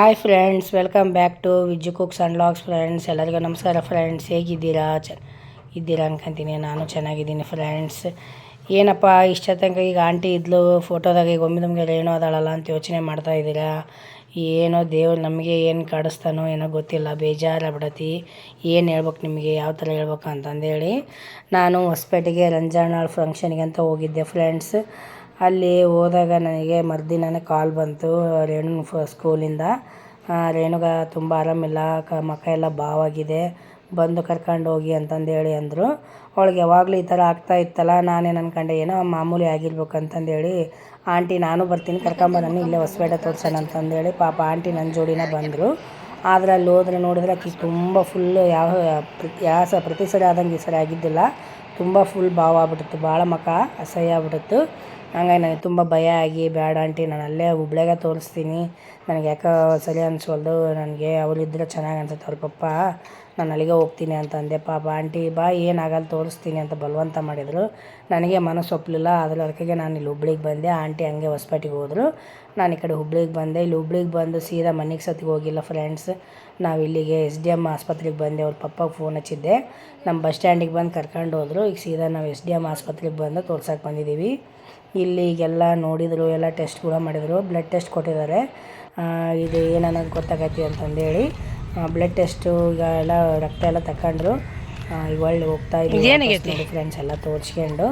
Hi friends welcome back to Viju cooks and friends ಎಲ್ಲರಿಗೂ ನಮಸ್ಕಾರ friends ಹೇಗಿದ್ದೀರಾ? ಚ ಇದ್ದೀರಾ ಅನ್ಕೊಂತೀನಿ. ನಾನು ಚೆನ್ನಾಗಿದ್ದೀನಿ ಫ್ರೆಂಡ್ಸ್ ಏನಪ್ಪ ಇಷ್ಟ ತನಕ ಈಗ ಆಂಟಿ ಇದ್ಲು ಫೋಟೋದಾಗ ಈಗ ಒಮ್ಮೆ ನಮಗೆ ಏನೋ ಅದಾಳಲ್ಲ ಅಂತ ಯೋಚನೆ ಮಾಡ್ತಾ ಇದ್ದೀರಾ? ಏನೋ ದೇವ್ರು ನಮಗೆ ಏನು ಕಾಡಿಸ್ತಾನೋ ಏನೋ ಗೊತ್ತಿಲ್ಲ ಬೇಜಾರಾಗ್ಬಿಡತಿ ಏನು ಹೇಳ್ಬೇಕು ನಿಮಗೆ, ಯಾವ ಥರ ಹೇಳ್ಬೇಕು ಅಂತಂದೇಳಿ ನಾನು ಹೊಸಪೇಟೆಗೆ ರಂಜಾನಾಳ್ ಫಂಕ್ಷನ್ಗೆ ಅಂತ ಹೋಗಿದ್ದೆ ಫ್ರೆಂಡ್ಸ್ ಅಲ್ಲಿ ಹೋದಾಗ ನನಗೆ ಮರುದಿನವೇ ಕಾಲ್ ಬಂತು, ರೇಣು ಫ ಸ್ಕೂಲಿಂದ ರೇಣುಗ ತುಂಬ ಆರಾಮಿಲ್ಲ, ಕ ಮಕ್ಕ ಎಲ್ಲ ಬಾವಾಗಿದೆ, ಬಂದು ಕರ್ಕೊಂಡು ಹೋಗಿ ಅಂತಂದೇಳಿ ಅಂದರು. ಅವಳಿಗೆ ಯಾವಾಗಲೂ ಈ ಥರ ಆಗ್ತಾ ಇತ್ತಲ್ಲ ನಾನೇನು ಅನ್ಕೊಂಡೆ ಏನೋ ಮಾಮೂಲಿ ಆಗಿರ್ಬೇಕು ಅಂತಂದೇಳಿ, ಆಂಟಿ, ನಾನು ಬರ್ತೀನಿ ಕರ್ಕೊಂಬ ನಾನು ಇಲ್ಲೇ ಹೊಸಪೇಟೆ ತೋರ್ಸೋಣ ಅಂತಂದೇಳಿ ಪಾಪ ಆಂಟಿ ನನ್ನ ಜೋಡಿನ ಬಂದರು. ಆದರೆ ಅಲ್ಲಿ ಹೋದ್ರೆ ನೋಡಿದ್ರೆ ಆಕಿ ತುಂಬ ಫುಲ್ಲು ಯಾವ ಯಾವ ಸ, ಪ್ರತಿ ಸರಿ ಆದಂಗೆ ಈ ಸರಿ ಆಗಿದ್ದಿಲ್ಲ. ತುಂಬ ಫುಲ್ ಬಾವ ಆಗ್ಬಿಟ್ಟಿತ್ತು ಭಾಳ ಮಕ ಅಸಹ್ಯ ಆಗ್ಬಿಟ್ಟಿತ್ತು. ಹಂಗಾಗಿ ನನಗೆ ತುಂಬ ಭಯ ಆಗಿ ಬೇಡ ಆಂಟಿ, ನಾನು ಅಲ್ಲೇ ಹುಬ್ಳಿಗೆ ತೋರಿಸ್ತೀನಿ. ನನಗೆ ಯಾಕೋ ಸರಿ ಅನ್ಸೋದು ನನಗೆ ಅವರಿದ್ದರೆ ಚೆನ್ನಾಗಿ ಅನ್ಸುತ್ತೆ ಅವ್ರ ಪಪ್ಪ. ನಾನು ಅಲ್ಲಿಗೆ ಹೋಗ್ತೀನಿ ಅಂತ ಅಂದೆ. ಪಾಪ ಆಂಟಿ, ಬಾ ಏನಾಗಲ್ಲ ತೋರಿಸ್ತೀನಿ ಅಂತ ಬಲವಂತ ಮಾಡಿದರು. ನನಗೆ ಮನಸ್ಸು ಒಪ್ಪಲಿಲ್ಲ ಅದ್ರ ಅದಕ್ಕೆ ನಾನು ಇಲ್ಲಿ ಹುಬ್ಳಿಗೆ ಬಂದೆ. ಆಂಟಿ ಹಂಗೆ ಹೊಸಪೇಟೆಗೆ ಹೋದರು. ನಾನು ಈ ಕಡೆ ಹುಬ್ಳಿಗೆ ಬಂದೆ. ಇಲ್ಲಿ ಹುಬ್ಳಿಗೆ ಬಂದು ಸೀದಾ ಮನೆಗೆ ಸತಿಗೆ ಹೋಗಿಲ್ಲ ಫ್ರೆಂಡ್ಸ್. ನಾವು ಇಲ್ಲಿಗೆ ಎಸ್ ಡಿ ಎಂ ಆಸ್ಪತ್ರೆಗೆ ಬಂದೆ. ಅವ್ರ ಪಪ್ಪಗೆ ಫೋನ್ ಹಚ್ಚಿದ್ದೆ. ನಮ್ಮ ಬಸ್ ಸ್ಟ್ಯಾಂಡಿಗೆ ಬಂದು ಕರ್ಕೊಂಡು ಹೋದರು. ಈಗ ಸೀದಾ ನಾವು ಎಸ್ ಡಿ ಎಂ ಆಸ್ಪತ್ರೆಗೆ ಬಂದು ತೋರ್ಸೋಕೆ ಬಂದಿದ್ದೀವಿ ಇಲ್ಲಿ ಈಗೆಲ್ಲ ನೋಡಿದರು ಎಲ್ಲ ಟೆಸ್ಟ್ ಕೂಡ ಮಾಡಿದರು ಬ್ಲಡ್ ಟೆಸ್ಟ್ ಕೊಟ್ಟಿದ್ದಾರೆ. ಇದು ಏನನ್ನೋದು ಗೊತ್ತಾಗತ್ತೆ ಅಂತಂದೇಳಿ ಬ್ಲಡ್ ಟೆಸ್ಟು ಈಗ ಎಲ್ಲ ರಕ್ತ ಎಲ್ಲ ತಗೊಂಡ್ರು ಈಗ ಒಳ್ಳೆ ಹೋಗ್ತಾ ಇದ್ದೀವಿ ಫ್ರೆಂಡ್ಸ್ ಎಲ್ಲ ತೋರಿಸ್ಕೊಂಡು.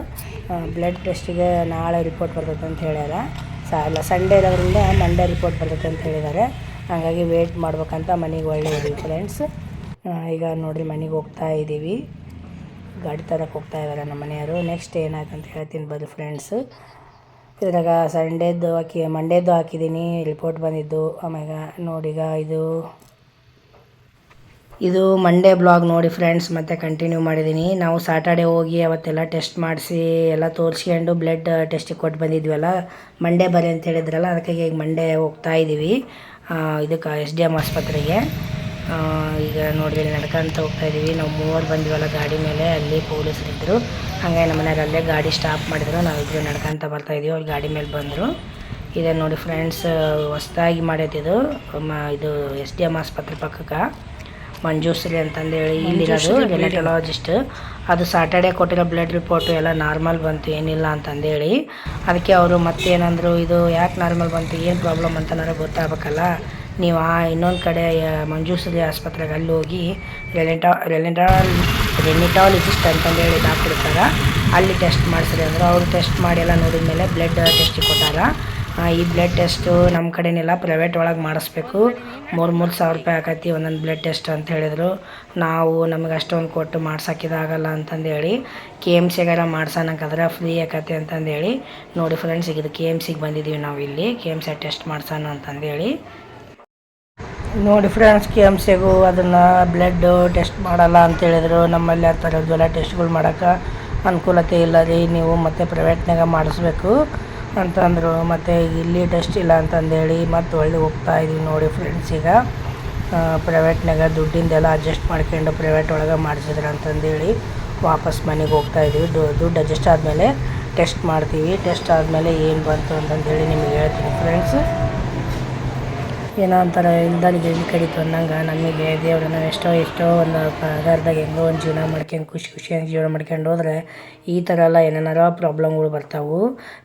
ಬ್ಲಡ್ ಟೆಸ್ಟಿಗೆ ನಾಳೆ ರಿಪೋರ್ಟ್ ಬರ್ತೈತೆ ಅಂತ ಹೇಳ್ಯಾರ. ಸ ಎಲ್ಲ ಸಂಡೇ ಇರೋದ್ರಿಂದ ಮಂಡೇ ರಿಪೋರ್ಟ್ ಬರ್ತೈತೆ ಅಂತ ಹೇಳಿದ್ದಾರೆ. ಹಾಗಾಗಿ ವೇಟ್ ಮಾಡ್ಬೇಕಂತ ಮನೆಗೆ ಒಳ್ಳೆ ಇದೀವಿ ಫ್ರೆಂಡ್ಸ್ ಈಗ ನೋಡಿರಿ ಮನೆಗೆ ಹೋಗ್ತಾ ಇದ್ದೀವಿ ಗಾಡಿ ತರಕ್ಕೆ ಹೋಗ್ತಾ ಇದ್ದಾರೆ ನಮ್ಮ ಮನೆಯವರು. ನೆಕ್ಸ್ಟ್ ಏನಾಯ್ತು ಅಂತ ಹೇಳ್ತೀನಿ ಬರ್ರಿ ಫ್ರೆಂಡ್ಸ್ ಇದ್ರಾಗ ಸಂಡೇದ್ದು ಹಾಕಿ ಮಂಡೇದ್ದು ಹಾಕಿದ್ದೀನಿ ರಿಪೋರ್ಟ್ ಬಂದಿದ್ದು. ಆಮ್ಯಾಗ ನೋಡಿಗ ಇದು ಇದು ಮಂಡೇ ಬ್ಲಾಗ್ ನೋಡಿ ಫ್ರೆಂಡ್ಸ್ ಮತ್ತೆ ಕಂಟಿನ್ಯೂ ಮಾಡಿದ್ದೀನಿ ನಾವು ಸಾಟರ್ಡೆ ಹೋಗಿ ಅವತ್ತೆಲ್ಲ ಟೆಸ್ಟ್ ಮಾಡಿಸಿ, ಎಲ್ಲ ತೋರಿಸ್ಕೊಂಡು ಬ್ಲಡ್ ಟೆಸ್ಟಿಗೆ ಕೊಟ್ಟು ಬಂದಿದ್ವಲ್ಲ ಮಂಡೇ ಬರೀ ಅಂತ ಹೇಳಿದ್ರಲ್ಲ, ಅದಕ್ಕಾಗಿ ಈಗ ಮಂಡೇ ಹೋಗ್ತಾ ಇದ್ದೀವಿ ಇದಕ್ಕೆ ಎಸ್ ಡಿ ಎಂ ಆಸ್ಪತ್ರೆಗೆ. ಈಗ ನೋಡಿದ್ರೆ ನಡ್ಕೊಂತ ಹೋಗ್ತಾ ಇದ್ದೀವಿ ನಾವು ಮೂವರು ಬಂದಿವಲ್ಲ ಗಾಡಿ ಮೇಲೆ ಅಲ್ಲಿ ಪೊಲೀಸರು ಇದ್ದರು ಹಾಗೆ ನಮ್ಮ ಮನೆಯವ್ರು ಅಲ್ಲೇ ಗಾಡಿ ಸ್ಟಾಪ್ ಮಾಡಿದ್ರು. ನಾವಿಬ್ಬರು ನಡ್ಕೊಂತ ಬರ್ತಾ ಇದೀವಿ. ಅವ್ರು ಗಾಡಿ ಮೇಲೆ ಬಂದರು. ಇದೆ ನೋಡಿ ಫ್ರೆಂಡ್ಸ್ ಹೊಸ್ದಾಗಿ ಮಾಡೈತಿದು ಮ- ಇದು ಎಸ್ ಡಿ ಎಂ ಆಸ್ಪತ್ರೆ ಪಕ್ಕಕ್ಕೆ. ಮಂಜೂಶ್ರೀ ಅಂತಂದೇಳಿ ಇಲ್ಲಿರೋದು ಗೆನೆಟೊಲಾಜಿಸ್ಟ್ ಅದು ಸಾಟರ್ಡೆ ಕೊಟ್ಟಿರೋ ಬ್ಲಡ್ ರಿಪೋರ್ಟು ಎಲ್ಲ ನಾರ್ಮಲ್ ಬಂತು ಏನಿಲ್ಲ ಅಂತಂದೇಳಿ. ಅದಕ್ಕೆ ಅವರು ಮತ್ತೇನಂದರು ಇದು ಯಾಕೆ ನಾರ್ಮಲ್ ಬಂತು ಏನು ಪ್ರಾಬ್ಲಮ್ ಅಂತನಾರು ಗೊತ್ತಾಗಬೇಕಲ್ಲ. ನೀವು ಆ ಇನ್ನೊಂದು ಕಡೆ ಮಂಜೂಸಲಿ ಆಸ್ಪತ್ರೆಗೆ ಅಲ್ಲಿ ಹೋಗಿ ರೆಲೆಟಾ ರೆಲಿಟಾಲ್ ರೆನಿಟಾಲಜಿಸ್ಟ್ ಅಂತಂದೇಳಿ ಡಾಕ್ಟರ್ ಇರ್ತಾರೆ, ಅಲ್ಲಿ ಟೆಸ್ಟ್ ಮಾಡಿಸ್ರಿ ಅಂದ್ರೆ. ಅವರು ಟೆಸ್ಟ್ ಮಾಡಿ ಎಲ್ಲ ನೋಡಿದ ಮೇಲೆ ಬ್ಲಡ್ ಟೆಸ್ಟಿಗೆ ಕೊಟ್ಟಾರ. ಈ ಬ್ಲಡ್ ಟೆಸ್ಟು ನಮ್ಮ ಕಡೆನೆಲ್ಲ ಪ್ರೈವೇಟ್ ಒಳಗೆ ಮಾಡಿಸ್ಬೇಕು. ಮೂರು ಮೂರು ಸಾವಿರ ರೂಪಾಯಿ ಆಕೈತಿ ಒಂದೊಂದು ಬ್ಲಡ್ ಟೆಸ್ಟ್ ಅಂತ ಹೇಳಿದರು. ನಾವು ನಮಗೆ ಅಷ್ಟೊಂದು ಕೊಟ್ಟು ಮಾಡ್ಸಾಕಿದಾಗಲ್ಲ ಅಂತಂದು ಹೇಳಿ ಕೆ ಎಂ ಸಿಗೆಲ್ಲ ಮಾಡ್ಸೋಣಕ್ಕಾದ್ರೆ ಫ್ರೀ ಆಕತಿ ಅಂತಂದೇಳಿ ನೋಡಿ ಫ್ರೆಂಡ್ಸ್ ಇದು ಕೆ ಎಂ ಸಿಗೆ ಬಂದಿದ್ದೀವಿ ನಾವು ಇಲ್ಲಿ ಕೆ ಎಂ ಸಿ ಟೆಸ್ಟ್ ಮಾಡ್ಸೋಣ ಅಂತಂದೇಳಿ ನೋಡಿ ಫ್ರೆಂಡ್ಸ್ ಕೆ ಎಂ ಸಿಗು ಅದನ್ನು ಬ್ಲಡ್ಡು ಟೆಸ್ಟ್ ಮಾಡಲ್ಲ ಅಂತ ಹೇಳಿದ್ರು. ನಮ್ಮಲ್ಲಿ ಆ ಥರದ್ದೆಲ್ಲ ಟೆಸ್ಟ್ಗಳು ಮಾಡೋಕೆ ಅನುಕೂಲತೆ ಇಲ್ಲ ರೀ, ನೀವು ಮತ್ತೆ ಪ್ರೈವೇಟ್ನಾಗ ಮಾಡಿಸ್ಬೇಕು ಅಂತಂದರು. ಮತ್ತು ಇಲ್ಲಿ ಟೆಸ್ಟ್ ಇಲ್ಲ ಅಂತಂದೇಳಿ ಮತ್ತೆ ಒಳ್ಳೆ ಹೋಗ್ತಾ ಇದೀವಿ ನೋಡಿ ಫ್ರೆಂಡ್ಸ್ ಈಗ. ಪ್ರೈವೇಟ್ನಾಗ ದುಡ್ಡಿಂದೆಲ್ಲ ಅಡ್ಜಸ್ಟ್ ಮಾಡ್ಕೊಂಡು ಪ್ರೈವೇಟ್ ಒಳಗೆ ಮಾಡಿಸಿದ್ರು ಅಂತಂದೇಳಿ ವಾಪಸ್ ಮನೆಗೆ ಹೋಗ್ತಾ ಇದೀವಿ. ದು- ದುಡ್ಡು ಅಡ್ಜಸ್ಟ್ ಆದಮೇಲೆ ಟೆಸ್ಟ್ ಮಾಡ್ತೀವಿ. ಟೆಸ್ಟ್ ಆದಮೇಲೆ ಏನು ಬಂತು ಅಂತಂದೇಳಿ ನಿಮಗೆ ಹೇಳ್ತೀನಿ ಫ್ರೆಂಡ್ಸ್ ಏನೋ ಒಂಥರ ಇಲ್ದಲ್ಲಿ ಗೆಲ್ಲಿ ಕಡಿತು ಅಂದಂಗೆ ನಮಗೆ ದೇವ್ರನ್ನ ಎಷ್ಟೋ ಎಷ್ಟೋ ಒಂದು ಪಗಾರದಾಗ ಹೆಂಗೋ ಒಂದು ಜೀವನ ಮಾಡ್ಕೊಂಡು ಖುಷಿ ಖುಷಿಯಾಗಿ ಜೀವನ ಮಾಡ್ಕೊಂಡು ಹೋದ್ರೆ ಈ ಥರ ಎಲ್ಲ ಏನೇನಾರ ಪ್ರಾಬ್ಲಮ್ಗಳು ಬರ್ತಾವೆ.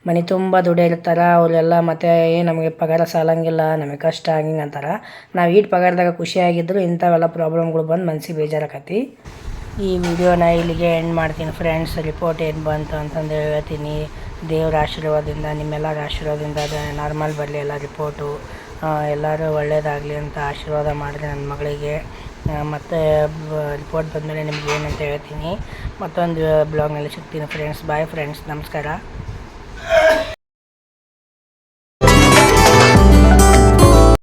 ಮನೆ ತುಂಬ ದುಡಿಯಿರ್ತಾರೆ ಅವರೆಲ್ಲ ಮತ್ತೆ ನಮಗೆ ಪಗಾರ ಸಾಲಂಗಿಲ್ಲ, ನಮಗೆ ಕಷ್ಟ ಹಂಗೆ ಅಂತಾರೆ. ನಾವು ಈಟ್ ಪಗಾರದಾಗ ಖುಷಿಯಾಗಿದ್ದರೂ ಇಂಥವೆಲ್ಲ ಪ್ರಾಬ್ಲಮ್ಗಳು ಬಂದು ಮನ್ಸಿಗೆ ಬೇಜಾರಾಕತಿ ಈ ವಿಡಿಯೋನ ಇಲ್ಲಿಗೆ ಎಂಡ್ ಮಾಡ್ತೀನಿ ಫ್ರೆಂಡ್ಸ್. ರಿಪೋರ್ಟ್ ಏನು ಬಂತು ಅಂತಂದು ಹೇಳ್ತೀನಿ. ದೇವ್ರ ಆಶೀರ್ವಾದದಿಂದ ನಿಮ್ಮೆಲ್ಲರ ಆಶೀರ್ವಾದದಿಂದ ನಾರ್ಮಲ್ ಬರಲಿ ಎಲ್ಲ ರಿಪೋರ್ಟು. ಎಲ್ಲರೂ ಒಳ್ಳೇದಾಗಲಿ ಅಂತ ಆಶೀರ್ವಾದ ಮಾಡಿದೆ ನನ್ನ ಮಗಳಿಗೆ. ಮತ್ತೆ ರಿಪೋರ್ಟ್ ಬಂದಮೇಲೆ ನಿಮ್ಗೆ ಏನಂತ ಹೇಳ್ತೀನಿ. ಮತ್ತೊಂದು ಬ್ಲಾಗ್ನಲ್ಲಿ ಸಿಗ್ತೀನಿ ಫ್ರೆಂಡ್ಸ್ ಬಾಯ್ ಫ್ರೆಂಡ್ಸ್ ನಮಸ್ಕಾರ.